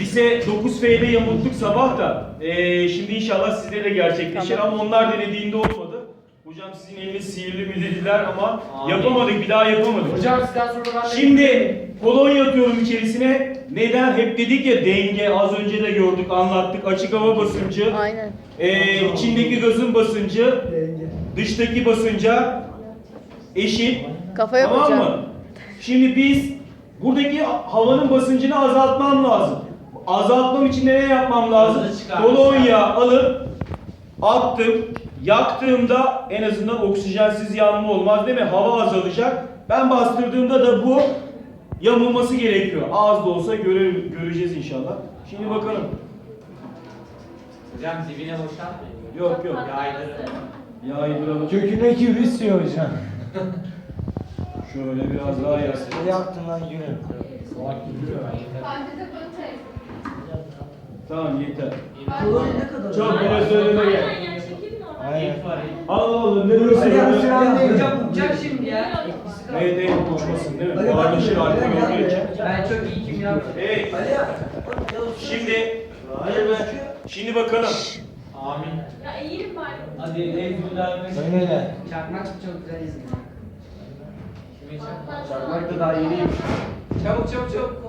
lise 9F'de yamulttuk sabah da. Ee, şimdi inşallah sizde de gerçekleşir Tamam. ama onlar denediğinde olmadı. Hocam sizin eliniz sihirli mi dediler ama yapamadık, bir daha yapamadık. Hocam sizden sonra ben de... Şimdi kolonya atıyorum içerisine. Neden? Hep dedik ya denge, az önce de gördük, anlattık. Açık hava basıncı, Aynen. ee, içindeki gazın basıncı, dıştaki basınca eşit. Kafa tamam hocam. mı? Şimdi biz buradaki havanın basıncını azaltmam lazım. Azaltmam için ne yapmam lazım? Kolonya alıp attım. Yaktığımda en azından oksijensiz yanma olmaz değil mi? Hava azalacak. Ben bastırdığımda da bu yamulması gerekiyor. Az da olsa göre, göreceğiz inşallah. Şimdi bakalım. Hocam dibine boşaltmayın. Yok yok. Yaydırın. Yaydıralım. Kökündeki Hüsnü hocam. Şöyle biraz daha yaksın. Ne yaptın lan yine? Salak gibi. Bence de. Tamam yeter. Kolonya ne kadar? Çok kolay söyleme gel. Aynen. İlk var ilk. Allah Allah ne burası Ali abi değil. Hocam uçacak şimdi ya. Evet uçmasın değil mi? Ali. için. Ben çok iyi kimya Evet. Ali ya. Şimdi şimdi bakalım. Amin. Ya iyiyim bari. Hadi Elhamdülillah. Öyle. Çakmak çok güzel. Kime çarpma? Çakmak da daha yeniymiş. Çabuk çabuk çabuk.